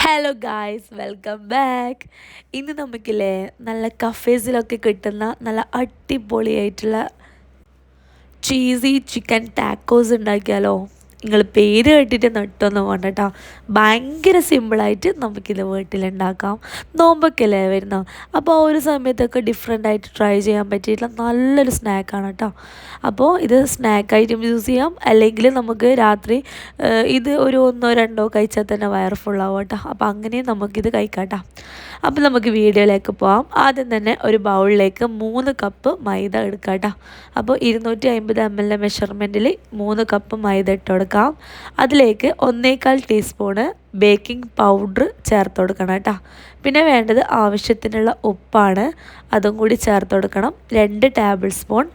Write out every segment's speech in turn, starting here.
Hello guys welcome back ഇന്ന് നമുക്കില്ലേ നല്ല കഫേസിലൊക്കെ കിട്ടുന്ന നല്ല അടിപൊളിയായിട്ടുള്ള ചീസി ചിക്കൻ ടാക്കോസ് ഉണ്ടാക്കിയാലോ? നിങ്ങൾ പേര് കേട്ടിട്ട് നട്ടൊന്നും വേണ്ട കേട്ടോ. ഭയങ്കര സിമ്പിളായിട്ട് നമുക്കിത് വീട്ടിലുണ്ടാക്കാം. നോമ്പൊക്കെയല്ലേ വരുന്നത് വരുന്ന? അപ്പോൾ ആ ഒരു സമയത്തൊക്കെ ഡിഫറെന്റ് ആയിട്ട് ട്രൈ ചെയ്യാൻ പറ്റിയിട്ടുള്ള നല്ലൊരു സ്നാക്കാണ് കേട്ടോ. അപ്പോൾ ഇത് സ്നാക്ക് സ്നാക്കായിട്ടും യൂസ് ചെയ്യാം. അല്ലെങ്കിൽ നമുക്ക് രാത്രി ഇത് ഒരു ഒന്നോ രണ്ടോ കഴിച്ചാൽ തന്നെ വയർ ഫുള്ളാവും കേട്ടോ. അപ്പോൾ അങ്ങനെയും നമുക്കിത് കഴിക്കാട്ടോ കേട്ടോ. അപ്പോൾ നമുക്ക് വീഡിയോയിലേക്ക് പോകാം ആദ്യം തന്നെ ഒരു ബൗളിലേക്ക് മൂന്ന് കപ്പ് മൈദ എടുക്കാം കേട്ടോ. അപ്പോൾ ഇരുന്നൂറ്റി അമ്പത് എം എൽ മെഷർമെന്റിൽ മൂന്ന് കപ്പ് മൈദ ഇട്ട് അതിലേക്ക് ഒന്നേകാൽ ടീസ്പൂണ് ബേക്കിംഗ് പൗഡർ ചേർത്ത് കൊടുക്കണം കേട്ടോ. പിന്നെ വേണ്ടത് ആവശ്യത്തിനുള്ള ഉപ്പാണ്. അതും കൂടി ചേർത്ത് കൊടുക്കണം. രണ്ട് ടേബിൾ സ്പൂൺ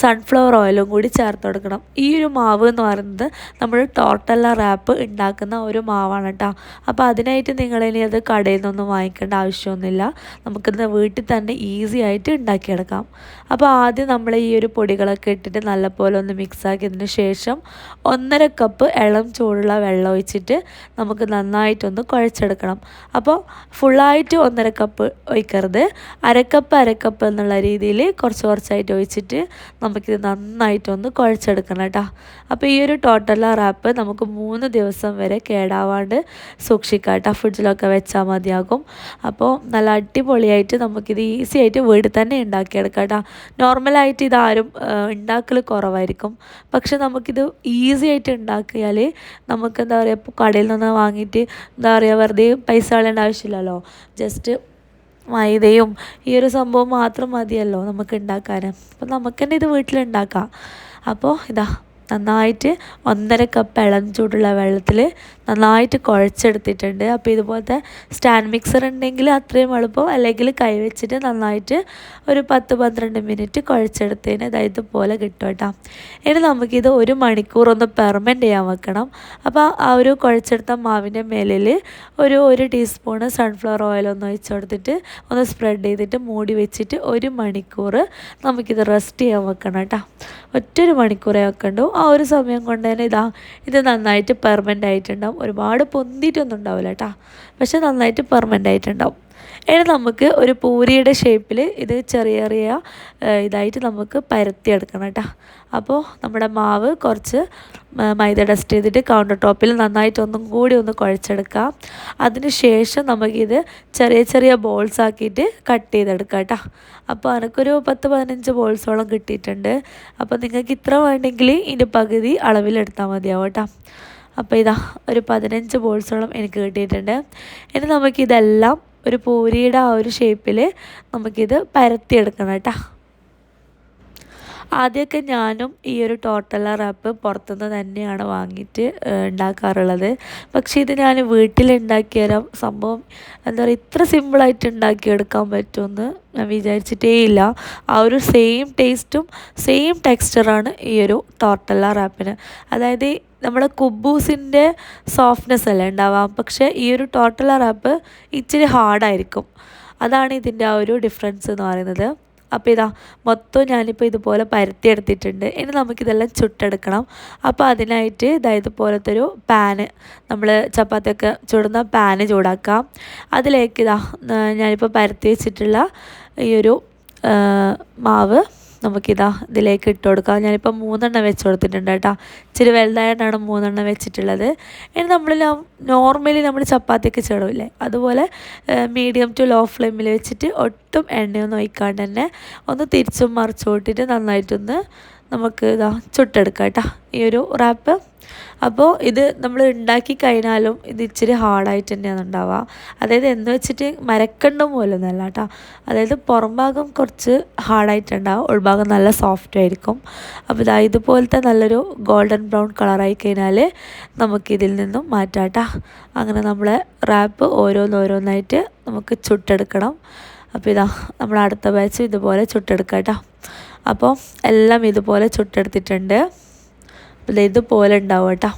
സൺഫ്ലവർ ഓയിലും കൂടി ചേർത്ത് കൊടുക്കണം. ഈ ഒരു മാവ് എന്ന് പറയുന്നത് നമ്മൾ ടോർട്ടല്ല റാപ്പ് ഉണ്ടാക്കുന്ന ഒരു മാവാണ് കേട്ടോ അപ്പോൾ അതിനായിട്ട് നിങ്ങളിനി അത് കടയിൽ നിന്നൊന്നും വാങ്ങിക്കേണ്ട ആവശ്യമൊന്നുമില്ല. നമുക്കിന്ന് വീട്ടിൽ തന്നെ ഈസി ആയിട്ട് ഉണ്ടാക്കിയെടുക്കാം. അപ്പോൾ ആദ്യം നമ്മൾ ഈ ഒരു പൊടികളൊക്കെ ഇട്ടിട്ട് നല്ലപോലെ ഒന്ന് മിക്സാക്കിയതിന് ശേഷം ഒന്നര കപ്പ് ഇളം ചൂടുള്ള വെള്ളം ഒഴിച്ചിട്ട് നമുക്ക് നന്നായിട്ടൊന്ന് കുഴച്ചെടുക്കണം. അപ്പോൾ ഫുള്ളായിട്ട് ഒന്നര കപ്പ് ഒഴിക്കരുത്. അരക്കപ്പ് അരക്കപ്പ് എന്നുള്ള രീതിയിൽ കുറച്ച് കുറച്ചായിട്ട് ഒഴിച്ചിട്ട് നമുക്കിത് നന്നായിട്ടൊന്ന് കുഴച്ചെടുക്കണം കേട്ടോ. അപ്പോൾ ഈ ഒരു ടോട്ടല റാപ്പ് നമുക്ക് മൂന്ന് ദിവസം വരെ കേടാവാണ്ട് സൂക്ഷിക്കാം കേട്ടോ. ഫ്രിഡ്ജിലൊക്കെ വെച്ചാൽ മതിയാകും. അപ്പോൾ നല്ല അടിപൊളിയായിട്ട് നമുക്കിത് ഈസി ആയിട്ട് വീട്ടിൽ തന്നെ ഉണ്ടാക്കിയെടുക്കാം കേട്ടോ. നോർമലായിട്ട് ഇതാരും ഉണ്ടാക്കൽ കുറവായിരിക്കും. പക്ഷെ നമുക്കിത് ഈസി ആയിട്ട് ഉണ്ടാക്കിയാൽ നമുക്ക് എന്താ പറയുക കടയിൽ നിന്ന് വാങ്ങിയിട്ട് എന്താ പറയുക വെറുതെ പൈസ കളയേണ്ട ആവശ്യമില്ലല്ലോ. ജസ്റ്റ് മൈദയും ഈ ഒരു സംഭവം മാത്രം മതിയല്ലോ നമുക്ക് ഉണ്ടാക്കാൻ അപ്പോൾ നമുക്ക് തന്നെ ഇത് വീട്ടിലുണ്ടാക്കാം. അപ്പോൾ ഇതാ നന്നായിട്ട് ഒന്നര കപ്പ് ഇളം ചൂടുള്ള വെള്ളത്തിൽ നന്നായിട്ട് കുഴച്ചെടുത്തിട്ടുണ്ട്. അപ്പോൾ ഇതുപോലത്തെ സ്റ്റാൻഡ് മിക്സർ ഉണ്ടെങ്കിൽ അത്രയും എളുപ്പം. അല്ലെങ്കിൽ കൈ വെച്ചിട്ട് നന്നായിട്ട് ഒരു പത്ത് പന്ത്രണ്ട് മിനിറ്റ് കുഴച്ചെടുത്തതിന് അതായത് ഇതുപോലെ കിട്ടും കേട്ടോ. ഇനി നമുക്കിത് ഒരു മണിക്കൂർ ഒന്ന് ചെയ്യാൻ വെക്കണം. അപ്പോൾ ആ ഒരു കുഴച്ചെടുത്ത മാവിന്റെ മേലിൽ ഒരു ഒരു ടീസ്പൂണ് സൺഫ്ലവർ ഓയിൽ ഒന്ന് ഒഴിച്ച് കൊടുത്തിട്ട് ഒന്ന് സ്പ്രെഡ് ചെയ്തിട്ട് മൂടി വെച്ചിട്ട് ഒരു മണിക്കൂർ നമുക്കിത് റെസ്റ്റ് ചെയ്യാൻ വെക്കണം കേട്ടോ. ഒറ്റൊരു മണിക്കൂറേ ഉണ്ടാവും. ആ ഒരു സമയം കൊണ്ട് തന്നെ ഇതാ ഇത് നന്നായിട്ട് പെർമനന്റ് ആയിട്ടുണ്ടാവും. ഒരുപാട് പൊന്തിയിട്ടൊന്നും ഉണ്ടാവില്ല കേട്ടോ പക്ഷെ നന്നായിട്ട് പെർമനന്റ് ആയിട്ടുണ്ടാവും. ഇനി നമുക്ക് ഒരു പൂരിയുടെ ഷേപ്പിൽ ഇത് ചെറിയ ചെറിയ ഇതായിട്ട് നമുക്ക് പരത്തിയെടുക്കണം കേട്ടോ. അപ്പോൾ നമ്മുടെ മാവ് കുറച്ച് മൈദ ഡസ്റ്റ് ചെയ്തിട്ട് കൗണ്ടർ ടോപ്പിൽ നന്നായിട്ട് ഒന്നും കൂടി ഒന്ന് കുഴച്ചെടുക്കാം. അതിന് ശേഷം നമുക്കിത് ചെറിയ ചെറിയ ബോൾസ് ആക്കിയിട്ട് കട്ട് ചെയ്തെടുക്കാം കേട്ടോ. അപ്പോൾ എനിക്കൊരു പത്ത് പതിനഞ്ച് ബോൾസോളം കിട്ടിയിട്ടുണ്ട്. അപ്പോൾ നിങ്ങൾക്ക് ഇത്ര വേണമെങ്കിൽ ഇതിന്റെ പകുതി അളവിലെടുത്താൽ മതിയാവും കേട്ടോ. അപ്പോൾ ഇതാ ഒരു പതിനഞ്ച് ബോൾസോളം എനിക്ക് കിട്ടിയിട്ടുണ്ട്. ഇനി നമുക്കിതെല്ലാം ഒരു പൂരിയുടെ ആ ഒരു ഷേപ്പിൽ നമുക്കിത് പരത്തിയെടുക്കണം കേട്ടോ. ആദ്യമൊക്കെ ഞാനും ഈ ഒരു ടോട്ടല റാപ്പ് പുറത്തുനിന്ന് തന്നെയാണ് വാങ്ങിയിട്ട് ഉണ്ടാക്കാറുള്ളത്. പക്ഷേ ഇത് ഞാൻ വീട്ടിലുണ്ടാക്കിയ സംഭവം എന്താ പറയുക ഇത്ര സിമ്പിളായിട്ട് ഉണ്ടാക്കിയെടുക്കാൻ പറ്റുമെന്ന് ഞാൻ വിചാരിച്ചിട്ടേ ഇല്ല ആ ഒരു സെയിം ടേസ്റ്റും സെയിം ടെക്സ്ചറാണ് ഈ ഒരു ടോട്ടല റാപ്പിന് അതായത് നമ്മുടെ കുബൂസിന്റെ സോഫ്റ്റ്നെസ് അല്ലേ ഉണ്ടാവാം? പക്ഷേ ഈ ഒരു ടോട്ടൽ റാപ്പ് ഇച്ചിരി ഹാർഡായിരിക്കും അതാണ് ഇതിന്റെ ആ ഒരു ഡിഫറൻസ് എന്ന് പറയുന്നത്. അപ്പോൾ ഇതാ മൊത്തം ഞാനിപ്പോൾ ഇതുപോലെ പരത്തിയെടുത്തിട്ടുണ്ട് ഇനി നമുക്കിതെല്ലാം ചുട്ടെടുക്കണം. അപ്പോൾ അതിനായിട്ട് ഇതാ ഇതുപോലത്തെ ഒരു പാന് നമ്മൾ ചപ്പാത്തിയൊക്കെ ചുടുന്ന പാന് ചൂടാക്കാം. അതിലേക്ക് ഇതാ ഞാനിപ്പോൾ പരത്തി വെച്ചിട്ടുള്ള ഈ ഒരു മാവ് നമുക്കിതാ ഇതിലേക്ക് ഇട്ട് കൊടുക്കാം. ഞാനിപ്പോൾ മൂന്നെണ്ണം വെച്ച് കൊടുത്തിട്ടുണ്ട് കേട്ടോ. ഇച്ചിരി വലുതായിട്ടാണ് മൂന്നെണ്ണം വെച്ചിട്ടുള്ളത്. ഇനി നമ്മൾ നോർമലി നമ്മൾ ചപ്പാത്തിക്ക് ചേടില്ലേ അതുപോലെ മീഡിയം ടു ലോ ഫ്ലെയിമിൽ വെച്ചിട്ട് ഒട്ടും എണ്ണയൊന്നും ഒഴിക്കാണ്ട് തന്നെ ഒന്ന് തിരിച്ചും മറിച്ചും ഇട്ടിട്ട് നന്നായിട്ടൊന്ന് നമുക്ക് ഇതാ ചുട്ടെടുക്കാം കേട്ടോ. ഈ ഒരു റാപ്പ് അപ്പോൾ ഇത് നമ്മൾ ഉണ്ടാക്കി കഴിഞ്ഞാലും ഇത് ഇച്ചിരി ഹാർഡായിട്ട് തന്നെയാണ് ഉണ്ടാവുക. അതായത് എന്ന് വെച്ചിട്ട് മരക്കണ്ട പോലൊന്നുമല്ല കേട്ടോ. അതായത് പുറം ഭാഗം കുറച്ച് ഹാർഡായിട്ടുണ്ടാവും ഉൾഭാഗം നല്ല സോഫ്റ്റ് ആയിരിക്കും. അപ്പോൾ ഇതാ ഇതുപോലത്തെ നല്ലൊരു ഗോൾഡൻ ബ്രൗൺ കളറായി കഴിഞ്ഞാൽ നമുക്കിതിൽ നിന്നും മാറ്റാം കേട്ടോ. അങ്ങനെ നമ്മളെ റാപ്പ് ഓരോന്നോരോന്നായിട്ട് നമുക്ക് ചുട്ടെടുക്കണം. അപ്പോൾ ഇതാ നമ്മൾ അടുത്ത ബാച്ച് ഇതുപോലെ ചുട്ടെടുക്കാം കേട്ടോ. അപ്പോൾ എല്ലാം ഇതുപോലെ ചുട്ടെടുത്തിട്ടുണ്ട്. ഇതുപോലെ ഉണ്ടാവും കേട്ടോ.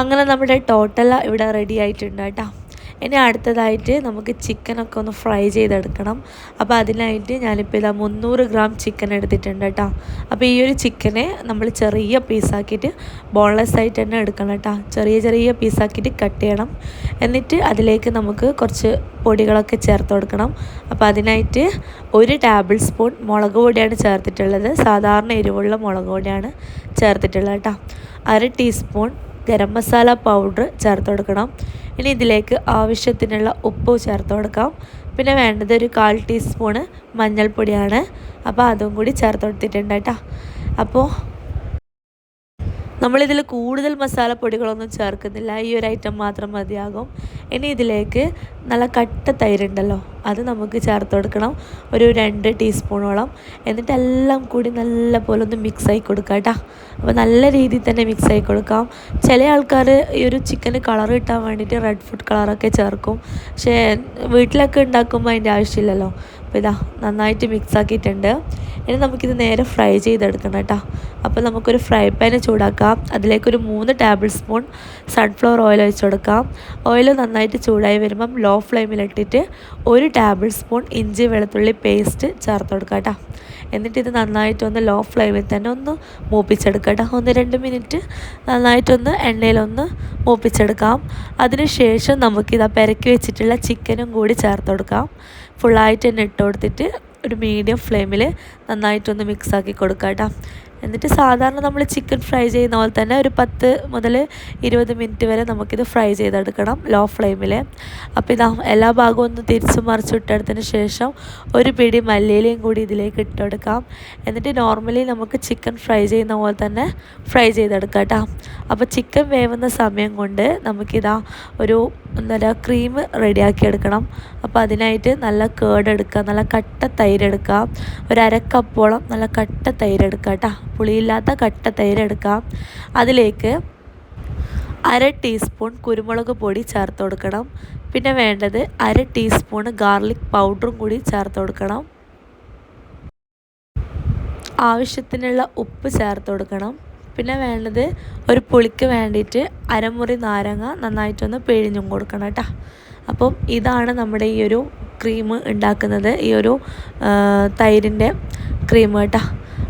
അങ്ങനെ നമ്മുടെ ടോട്ടല ഇവിടെ റെഡി ആയിട്ടുണ്ട് കേട്ടോ. ഇനി അടുത്തതായിട്ട് നമുക്ക് ചിക്കനൊക്കെ ഒന്ന് ഫ്രൈ ചെയ്തെടുക്കണം. അപ്പോൾ അതിനായിട്ട് ഞാനിപ്പോൾ ഇതാ മുന്നൂറ് ഗ്രാം ചിക്കൻ എടുത്തിട്ടുണ്ട് കേട്ടോ. അപ്പോൾ ഈ ഒരു ചിക്കനെ നമ്മൾ ചെറിയ പീസാക്കിയിട്ട് ബോൺലെസ് ആയിട്ട് തന്നെ എടുക്കണം കേട്ടോ. ചെറിയ ചെറിയ പീസാക്കിയിട്ട് കട്ട് ചെയ്യണം. എന്നിട്ട് അതിലേക്ക് നമുക്ക് കുറച്ച് പൊടികളൊക്കെ ചേർത്ത് കൊടുക്കണം. അപ്പോൾ അതിനായിട്ട് ഒരു ടേബിൾ സ്പൂൺ മുളക് പൊടിയാണ് ചേർത്തിട്ടുള്ളത്. സാധാരണ എരിവുള്ള മുളക് പൊടിയാണ് ചേർത്തിട്ടുള്ളത് കേട്ടോ. അര ടീസ്പൂൺ ഗരം മസാല പൗഡർ ചേർത്ത് കൊടുക്കണം. ഇനി ഇതിലേക്ക് ആവശ്യത്തിനുള്ള ഉപ്പ് ചേർത്ത് കൊടുക്കാം. പിന്നെ വേണ്ടത് ഒരു കാൽ ടീസ്പൂണ് മഞ്ഞൾപ്പൊടിയാണ്. അപ്പോൾ അതും കൂടി ചേർത്ത് കൊടുത്തിട്ടുണ്ട് കേട്ടോ. അപ്പോൾ നമ്മളിതിൽ കൂടുതൽ മസാലപ്പൊടികളൊന്നും ചേർക്കുന്നില്ല. ഈ ഒരു ഐറ്റം മാത്രം മതിയാകും. ഇനി ഇതിലേക്ക് നല്ല കട്ട തൈരുണ്ടല്ലോ അത് നമുക്ക് ചേർത്ത് കൊടുക്കണം. ഒരു രണ്ട് ടീസ്പൂണോളം. എന്നിട്ട് എല്ലാം കൂടി നല്ല പോലെ ഒന്ന് മിക്സ് ആയി കൊടുക്കാം കേട്ടോ അപ്പോൾ നല്ല രീതിയിൽ തന്നെ മിക്സ് ആയി കൊടുക്കാം. ചില ആൾക്കാർ ഈ ഒരു ചിക്കന് കളർ കിട്ടാൻ വേണ്ടിയിട്ട് റെഡ് ഫുഡ് കളറൊക്കെ ചേർക്കും. പക്ഷേ വീട്ടിലൊക്കെ ഉണ്ടാക്കുമ്പോൾ അതിന്റെ ആവശ്യമില്ലല്ലോ. അപ്പോൾ ഇതാ നന്നായിട്ട് മിക്സ് ആക്കിയിട്ടുണ്ട്. ഇനി നമുക്കിത് നേരെ ഫ്രൈ ചെയ്തെടുക്കണം കേട്ടോ. അപ്പോൾ നമുക്കൊരു ഫ്രൈ പാൻ ചൂടാക്കാം. അതിലേക്കൊരു മൂന്ന് ടേബിൾ സ്പൂൺ സൺഫ്ലവർ ഓയിൽ ഒഴിച്ച് കൊടുക്കാം. ഓയിൽ നന്നായിട്ട് ചൂടായി വരുമ്പം ലോ ഫ്ലെയിമിലിട്ടിട്ട് ഒരു ടേബിൾ സ്പൂൺ ഇഞ്ചി വെളുത്തുള്ളി പേസ്റ്റ് ചേർത്ത് കൊടുക്കാം കേട്ടോ. എന്നിട്ട് ഇത് നന്നായിട്ടൊന്ന് ലോ ഫ്ലെയിമിൽ തന്നെ ഒന്ന് മൂപ്പിച്ചെടുക്കാം കേട്ടോ. ഒന്ന് രണ്ട് മിനിറ്റ് നന്നായിട്ടൊന്ന് എണ്ണയിലൊന്ന് മൂപ്പിച്ചെടുക്കാം. അതിനുശേഷം നമുക്കിതാ പെരക്കി വെച്ചിട്ടുള്ള ചിക്കനും കൂടി ചേർത്ത് കൊടുക്കാം. ഫുള്ളായിട്ട് തന്നെ ഇട്ട് കൊടുത്തിട്ട് ഒരു മീഡിയം ഫ്ലെയിമിൽ നന്നായിട്ടൊന്ന് മിക്സാക്കി കൊടുക്കാം കേട്ടോ എന്നിട്ട് സാധാരണ നമ്മൾ ചിക്കൻ ഫ്രൈ ചെയ്യുന്ന പോലെ തന്നെ ഒരു പത്ത് മുതൽ ഇരുപത് മിനിറ്റ് വരെ നമുക്കിത് ഫ്രൈ ചെയ്തെടുക്കണം ലോ. ഫ്ലെയിമിൽ അപ്പോൾ ഇതാ എല്ലാ ഭാഗവും ഒന്ന് തിരിച്ചു മറിച്ച് ഇട്ടെടുത്തതിന് ശേഷം ഒരു പിടി മല്ലിയിലയും കൂടി ഇതിലേക്ക് ഇട്ടെടുക്കാം എന്നിട്ട് നോർമലി നമുക്ക് ചിക്കൻ ഫ്രൈ ചെയ്യുന്ന പോലെ തന്നെ ഫ്രൈ ചെയ്തെടുക്കാം കേട്ടോ അപ്പോൾ ചിക്കൻ വേവുന്ന സമയം കൊണ്ട് നമുക്കിതാ ഒരു എന്താ ക്രീം റെഡിയാക്കി എടുക്കണം. അപ്പോൾ അതിനായിട്ട് നല്ല കേട് എടുക്കുക നല്ല കട്ട തൈര് എടുക്കുക. ഒരു അരക്കപ്പോളം നല്ല കട്ട തൈര് എടുക്കുക കേട്ടോ. പുളിയില്ലാത്ത കട്ട തൈര് എടുക്കാം അതിലേക്ക് അര ടീസ്പൂൺ കുരുമുളക് പൊടി ചേർത്ത് കൊടുക്കണം. പിന്നെ വേണ്ടത് അര ടീസ്പൂൺ ഗാർലിക് പൗഡറും കൂടി ചേർത്ത് കൊടുക്കണം. ആവശ്യത്തിനുള്ള ഉപ്പ് ചേർത്ത് കൊടുക്കണം. പിന്നെ വേണ്ടത് ഒരു പുളിക്ക് വേണ്ടിയിട്ട് അരമുറി നാരങ്ങ നന്നായിട്ടൊന്ന് പിഴിഞ്ഞും കൊടുക്കണം കേട്ടോ. അപ്പം ഇതാണ് നമ്മുടെ ഈ ഒരു ക്രീം ഉണ്ടാക്കുന്നത്. ഈ ഒരു തൈരിന്റെ ക്രീം കേട്ടോ.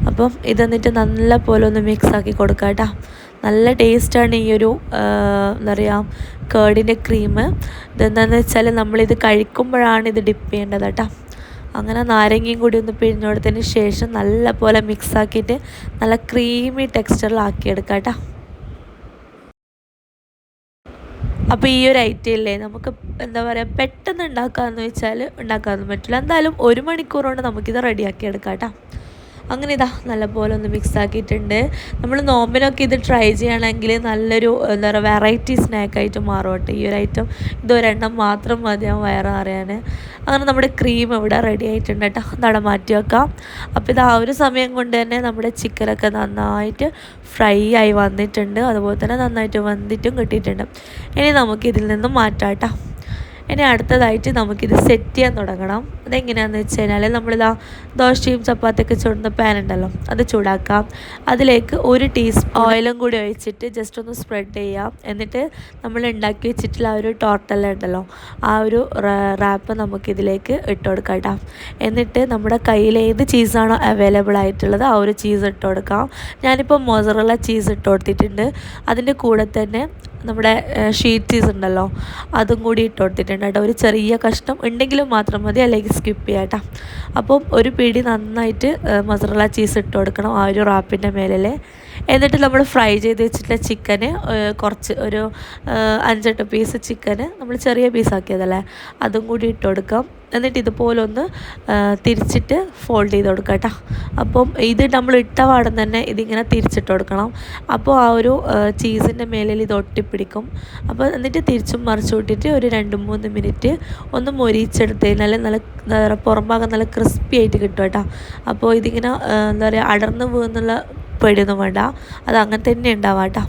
അപ്പം ഇതെന്നിട്ട് നല്ല പോലെ ഒന്ന് മിക്സ് ആക്കി കൊടുക്കുക കേട്ടോ. നല്ല ടേസ്റ്റാണ് ഈ ഒരു എന്താ പറയുക കേടിന്റെ ക്രീം ഇതെന്താണെന്ന് വെച്ചാൽ നമ്മളിത് കഴിക്കുമ്പോഴാണ് ഇത് ഡിപ്പ് ചെയ്യേണ്ടത് കേട്ടോ. അങ്ങനെ നാരങ്ങയും കൂടി ഒന്ന് പിഴിഞ്ഞുകൊടുത്തതിന് ശേഷം നല്ല പോലെ മിക്സ് ആക്കിയിട്ട് നല്ല ക്രീമി ടെക്സ്ചറിലാക്കിയെടുക്കാം കേട്ടോ. അപ്പോൾ ഈ ഒരു ഐറ്റം ഇല്ലേ നമുക്ക് എന്താ പറയുക പെട്ടെന്ന് ഉണ്ടാക്കാമെന്ന് വെച്ചാൽ ഉണ്ടാക്കാമെന്ന് പറ്റില്ല. എന്തായാലും ഒരു മണിക്കൂർ കൊണ്ട് നമുക്കിത് റെഡിയാക്കി എടുക്കാം കേട്ടോ. അങ്ങനെ ഇതാ നല്ലപോലെ ഒന്ന് മിക്സ് ആക്കിയിട്ടുണ്ട്. നമ്മൾ നോമ്പിനൊക്കെ ഇത് ട്രൈ ചെയ്യണമെങ്കിൽ നല്ലൊരു എന്താ പറയുക വെറൈറ്റി സ്നാക്കായിട്ട് മാറും കേട്ടോ ഈ ഒരു ഐറ്റം ഇതൊരെണ്ണം മാത്രം മതിയാവും വയറ് അറിയാൻ അങ്ങനെ നമ്മുടെ ക്രീം ഇവിടെ റെഡി ആയിട്ടുണ്ട് കേട്ടോ. നട മാറ്റി വെക്കാം. അപ്പോൾ ഇത് ആ ഒരു സമയം കൊണ്ട് തന്നെ നമ്മുടെ ചിക്കനൊക്കെ നന്നായിട്ട് ഫ്രൈ ആയി വന്നിട്ടുണ്ട്. അതുപോലെ തന്നെ നന്നായിട്ട് വന്നിട്ടും കിട്ടിയിട്ടുണ്ട്. ഇനി നമുക്ക് ഇതിൽ നിന്നും മാറ്റാം കേട്ടോ. ഇനി അടുത്തതായിട്ട് നമുക്കിത് സെറ്റ് ചെയ്യാൻ തുടങ്ങണം. അതെങ്ങനെയാണെന്ന് വെച്ച് കഴിഞ്ഞാൽ നമ്മളിതാ ദോശയും ചപ്പാത്തിയൊക്കെ ചുടുന്ന പാൻ ഉണ്ടല്ലോ അത് ചൂടാക്കാം. അതിലേക്ക് ഒരു ടീസ്പൂൺ ഓയിലും കൂടി ഒഴിച്ചിട്ട് ജസ്റ്റ് ഒന്ന് സ്പ്രെഡ് ചെയ്യാം. എന്നിട്ട് നമ്മൾ ഉണ്ടാക്കി വെച്ചിട്ടുള്ള ആ ഒരു ടോർട്ടല്ല ഉണ്ടല്ലോ ആ ഒരു റാപ്പ് നമുക്കിതിലേക്ക് ഇട്ട് കൊടുക്കാം എന്നിട്ട് നമ്മുടെ കയ്യിൽ ഏത് ചീസാണോ അവൈലബിൾ ആയിട്ടുള്ളത് ആ ഒരു ചീസ് ഇട്ട് കൊടുക്കാം. ഞാനിപ്പോൾ മൊസറുള്ള ചീസ് ഇട്ട് കൊടുത്തിട്ടുണ്ട്. അതിന്റെ കൂടെ തന്നെ നമ്മുടെ ഷീറ്റ് ചീസ് ഉണ്ടല്ലോ അതും കൂടി ഇട്ട് കൊടുത്തിട്ടുണ്ട് കേട്ടോ. ഒരു ചെറിയ കഷ്ണം ഉണ്ടെങ്കിലും മാത്രം മതി അല്ലെങ്കിൽ സ്കിപ്പ് ചെയ്യാം കേട്ടോ അപ്പം ഒരു പിടി നന്നായിട്ട് മസറല ചീസ് ഇട്ട് കൊടുക്കണം ആ ഒരു റാപ്പിന്റെ മേലിൽ എന്നിട്ട് നമ്മൾ ഫ്രൈ ചെയ്ത് വെച്ചിട്ടുള്ള ചിക്കന് കുറച്ച് ഒരു അഞ്ചെട്ട് പീസ് ചിക്കന് നമ്മൾ ചെറിയ പീസാക്കിയതല്ലേ അതും കൂടി ഇട്ട് കൊടുക്കാം. എന്നിട്ട് ഇതുപോലെ ഒന്ന് തിരിച്ചിട്ട് ഫോൾഡ് ചെയ്ത് കൊടുക്കുക കേട്ടോ. അപ്പം ഇത് നമ്മൾ ഇട്ട പാടം തന്നെ ഇതിങ്ങനെ തിരിച്ചിട്ട് കൊടുക്കണം. അപ്പോൾ ആ ഒരു ചീസിന്റെ മേലിൽ ഇത് ഒട്ടിപ്പിടിക്കും. അപ്പോൾ എന്നിട്ട് തിരിച്ചും മറിച്ചു വിട്ടിട്ട് ഒരു രണ്ട് മൂന്ന് മിനിറ്റ് ഒന്ന് മൊരിച്ചെടുത്ത് കഴിഞ്ഞാൽ നല്ല പുറം ഭാഗം നല്ല ക്രിസ്പി ആയിട്ട് കിട്ടും കേട്ടോ. അപ്പോൾ ഇതിങ്ങനെ എന്താ പറയുക അടർന്ന് പോകുന്നുള്ള പേടിയൊന്നും വേണ്ട. അത് അങ്ങനെ തന്നെ ഉണ്ടാവാം കേട്ടോ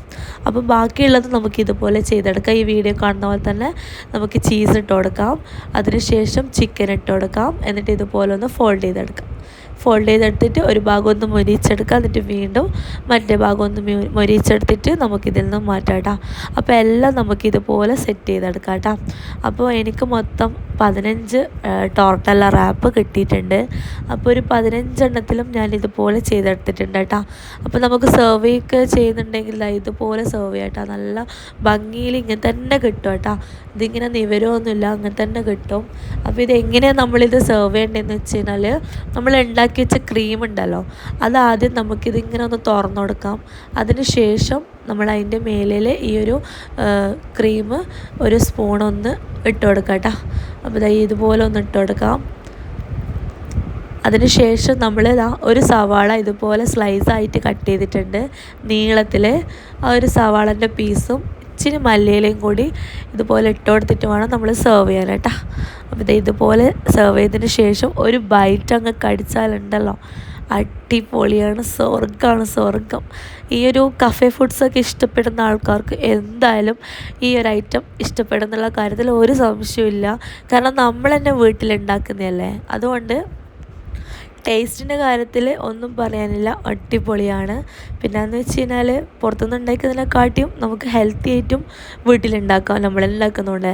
അപ്പം ബാക്കിയുള്ളത് നമുക്ക് ഇതുപോലെ ചെയ്തെടുക്കാം. ഈ വീഡിയോ കാണുന്ന പോലെ തന്നെ നമുക്ക് ചീസ് ഇട്ട് കൊടുക്കാം. അതിനുശേഷം ചിക്കൻ ഇട്ട് കൊടുക്കാം. എന്നിട്ട് ഇതുപോലെ ഒന്ന് ഫോൾഡ് ചെയ്തെടുക്കാം. ഫോൾഡ് ചെയ്തെടുത്തിട്ട് ഒരു ഭാഗം ഒന്ന് മൊരിച്ചെടുക്കുക എന്നിട്ട് വീണ്ടും മറ്റേ ഭാഗം ഒന്ന് മൊരിച്ചെടുത്തിട്ട് നമുക്കിതിൽ നിന്ന് മാറ്റാം കേട്ടോ അപ്പോൾ എല്ലാം നമുക്കിതുപോലെ സെറ്റ് ചെയ്തെടുക്കാം കേട്ടോ അപ്പോൾ എനിക്ക് മൊത്തം പതിനഞ്ച് ടോർട്ടല്ല റാപ്പ് കിട്ടിയിട്ടുണ്ട്. അപ്പോൾ ഒരു പതിനഞ്ചെണ്ണത്തിലും ഞാൻ ഇതുപോലെ ചെയ്തെടുത്തിട്ടുണ്ട് കേട്ടോ. അപ്പോൾ നമുക്ക് സർവേയൊക്കെ ചെയ്യുന്നുണ്ടെങ്കിൽ ഇതുപോലെ സെർവ് കേട്ടോ നല്ല ഭംഗിയിൽ ഇങ്ങനെ തന്നെ കിട്ടും കേട്ടോ. ഇതിങ്ങനെ നിവരമൊന്നുമില്ല അങ്ങനെ തന്നെ കിട്ടും. അപ്പോൾ ഇത് എങ്ങനെയാണ് നമ്മളിത് സെർവ് ചെയ്യേണ്ടതെന്ന് വെച്ച് കഴിഞ്ഞാൽ നമ്മൾ ഉണ്ടാക്കി വെച്ച ക്രീം ഉണ്ടല്ലോ അത് ആദ്യം നമുക്കിതിങ്ങനെ ഒന്ന് തുറന്നു കൊടുക്കാം. അതിന് ശേഷം നമ്മൾ അതിന്റെ മേലിൽ ഈ ഒരു ക്രീം ഒരു സ്പൂണൊന്ന് ഇട്ട് കൊടുക്കാം കേട്ടോ അപ്പോൾ ഇതാ ഇതുപോലെ ഒന്ന് ഇട്ട് കൊടുക്കാം. അതിനുശേഷം നമ്മൾ ഇതാ ഒരു സവാള ഇതുപോലെ സ്ലൈസായിട്ട് കട്ട് ചെയ്തിട്ടുണ്ട്. നീളത്തിൽ ആ ഒരു സവാളന്റെ പീസും ഇച്ചിരി മല്ലിയിലയും കൂടി ഇതുപോലെ ഇട്ട് കൊടുത്തിട്ട് വേണം നമ്മൾ സെർവ് ചെയ്യാൻ കേട്ടോ അപ്പോൾ ഇത് ഇതുപോലെ സെർവ് ചെയ്തതിന് ശേഷം ഒരു ബൈറ്റ് അങ്ങ് കടിച്ചാലുണ്ടല്ലോ. അടിപൊളിയാണ് സ്വർഗമാണ് സ്വർഗം ഈ ഒരു കഫേ ഫുഡ്സൊക്കെ ഇഷ്ടപ്പെടുന്ന ആൾക്കാർക്ക് എന്തായാലും ഈ ഒരു ഐറ്റം ഇഷ്ടപ്പെടുന്നുള്ള കാര്യത്തിൽ ഒരു സംശയമില്ല കാരണം നമ്മൾ തന്നെ വീട്ടിലുണ്ടാക്കുന്നതല്ലേ അതുകൊണ്ട് ടേസ്റ്റിന്റെ കാര്യത്തിൽ ഒന്നും പറയാനില്ല. അടിപൊളിയാണ്. പിന്നെ എന്ന് വെച്ച് കഴിഞ്ഞാൽ പുറത്തുനിന്ന് ഉണ്ടാക്കുന്നതിനെക്കാട്ടിയും നമുക്ക് ഹെൽത്തി ആയിട്ടും വീട്ടിലുണ്ടാക്കാം. നമ്മളുണ്ടാക്കുന്നുണ്ട്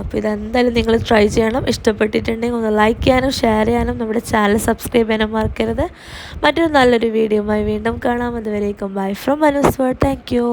അപ്പോൾ ഇതെന്തായാലും നിങ്ങൾ ട്രൈ ചെയ്യണം. ഇഷ്ടപ്പെട്ടിട്ടുണ്ടെങ്കിൽ ഒന്ന് ലൈക്ക് ചെയ്യാനും ഷെയർ ചെയ്യാനും നമ്മുടെ ചാനൽ സബ്സ്ക്രൈബ് ചെയ്യാനും മറക്കരുത്. മറ്റൊരു നല്ലൊരു വീഡിയോയുമായി വീണ്ടും കാണാം. അതുവരേക്കും bye from Anuswar thank you